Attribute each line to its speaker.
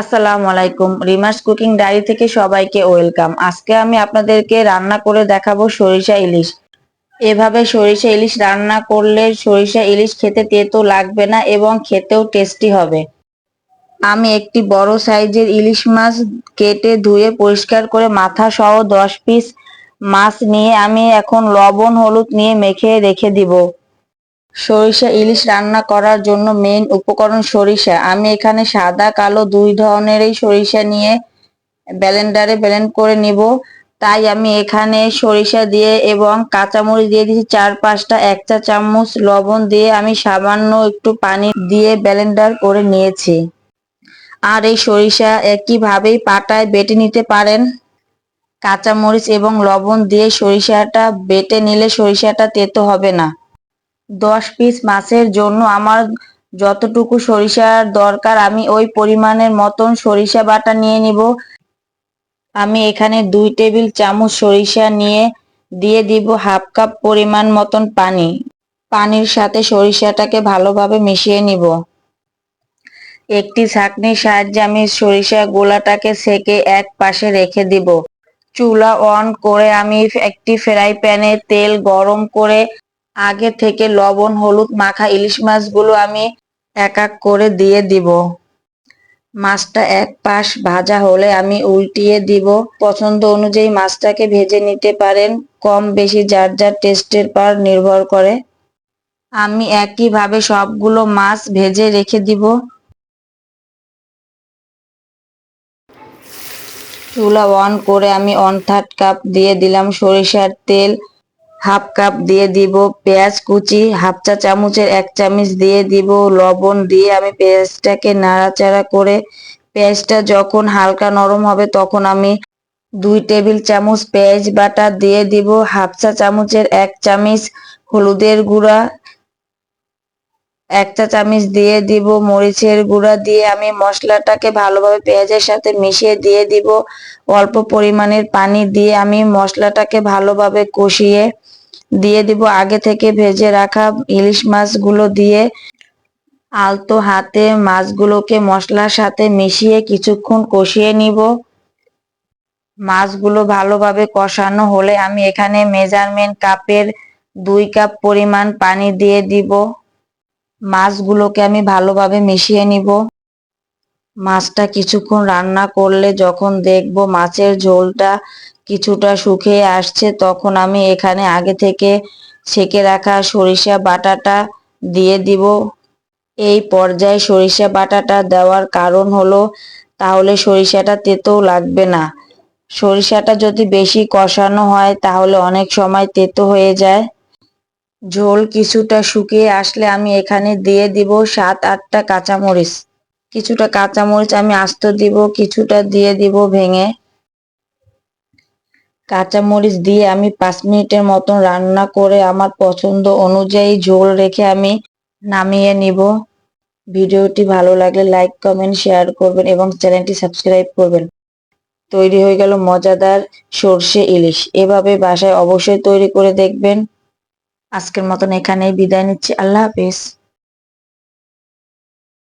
Speaker 1: আসসালামু আলাইকুম। রিমার্স cooking diary থেকে সবাইকে ওয়েলকাম। আজকে আমি আপনাদেরকে রান্না করে দেখাবো সরিষা ইলিশ। এভাবে সরিষা ইলিশ রান্না করলে সরিষা ইলিশ খেতে তেতো লাগবে না এবং খেতেও টেস্টি হবে। আমি একটি বড় সাইজের ইলিশ মাছ কেটে ধুয়ে পরিষ্কার করে মাথা সহ দশ পিস মাছ নিয়ে আমি এখন লবণ, হলুদ নিয়ে মেখে রেখে দিব। সরিষা, ইলিশ রান্না করার জন্য মেন উপকরণ সরিষা। আমি এখানে সাদা, কালো দুই ধরনেরই সরিষা নিয়ে ব্লেন্ডারে ব্লেন্ড করে নিব। তাই আমি এখানে সরিষা দিয়ে এবং কাঁচামরিচ দিয়ে দিয়েছি চার পাঁচটা এক চা চামচ লবণ দিয়ে আমি সামান্য একটু পানি দিয়ে ব্লেন্ডার করে নিয়েছি। আর এই সরিষা একইভাবেই পাটায় বেটে নিতে পারেন। কাঁচামরিচ এবং লবণ দিয়ে সরিষাটা বেটে নিলে সরিষাটা তেতো হবে না। দশ পিস মাছের জন্য আমার যতটুকু সরিষার দরকার, আমি ওই পরিমাণের মতন সরিষা বাটা নিয়ে নিব। আমি এখানে দুই টেবিল চামচ সরিষা নিয়ে দিয়ে দিব হাফ কাপ পরিমাণ মতন পানি। পানির সাথে সরিষাটাকে ভালোভাবে মিশিয়ে নিব। একটি ছাঁকনির সাহায্যে আমি সরিষা গোলাটাকে সেকে এক পাশে রেখে দিব। চুলা অন করে আমি একটি ফ্রাই প্যানে তেল গরম করে আগে থেকে লবণ, হলুদ, মাখা, ইলিশ মাছগুলো আমি এক এক করে দিয়ে দিব। মাছটা এক পাশ ভাজা হলে আমি উল্টিয়ে দিব। পছন্দ অনুযায়ী মাছটাকে ভেজে নিতে পারেন। কম বেশি যার যার টেস্টের পর নির্ভর করে। আমি একইভাবে সবগুলো মাছ ভেজে রেখে দিব। চুলা অন করে আমি ওয়ান থার্ড কাপ দিয়ে দিলাম সরিষার তেল। হাফ কাপ দিয়ে দিব পেঁয়াজ কুচি, হাফ চা চামচের এক চামচ দিয়ে দিব লবণ দিয়ে আমি পেঁয়াজটাকে নাড়াচাড়া করে পেঁয়াজটা যখন হালকা নরম হবে তখন আমি দুই টেবিল চামচ পেঁয়াজ বাটা দিয়ে দিব, হাফ চা চামচের এক চামচ হলুদের গুঁড়া, এক চা চামচ দিয়ে দিব মরিচের গুঁড়া দিয়ে আমি মশলাটাকে ভালোভাবে পেঁয়াজের সাথে মিশিয়ে দিয়ে দিব, অল্প পরিমাণের পানি দিয়ে আমি মশলাটাকে ভালোভাবে কষিয়ে দিয়ে দিব। আগে থেকে ভেজে রাখা ইলিশ মাছগুলো দিয়ে আলতো হাতে মাছগুলোকে মশলার সাথে মিশিয়ে কিছুক্ষণ কষিয়ে নিব। মাছগুলো ভালোভাবে কষানো হলে আমি এখানে মেজারমেন্ট কাপের দুই কাপ পরিমাণ পানি দিয়ে দিব। মাছগুলোকে আমি ভালোভাবে মিশিয়ে নিব। মাছটা কিছুক্ষণ রান্না করলে যখন দেখব মাছের ঝোলটা কিছুটা শুকিয়ে আসছে, তখন আমি এখানে আগে থেকে ছেঁকে রাখা সরিষা বাটাটা দিয়ে দিব। এই পর্যায়ে সরিষা বাটাটা দেওয়ার কারণ হলো, তাহলে সরিষাটা তেতো লাগবে না। সরিষাটা যদি বেশি কষানো হয়, তাহলে অনেক সময় তেতো হয়ে যায়। ঝোল কিছুটা শুকিয়ে আসলে আমি এখানে দিয়ে দিব সাত আটটা কাঁচামরিচ। কিছুটা কাঁচামরিচ আমি আস্ত দিব, কিছুটা দিয়ে দিব ভেঙে। কাঁচামরিচ দিয়ে আমি পাঁচ মিনিটের মতন রান্না করে আমার পছন্দ অনুযায়ী ঝোল রেখে আমি নামিয়ে নিব। ভিডিওটি ভালো লাগলে লাইক, কমেন্ট, শেয়ার করবেন এবং চ্যানেলটি সাবস্ক্রাইব করবেন। তৈরি হয়ে গেল মজাদার সর্ষে ইলিশ। এভাবে বাসায় অবশ্যই তৈরি করে দেখবেন। আজকের মতন এখানেই বিদায় নিচ্ছি। আল্লাহ হাফিজ।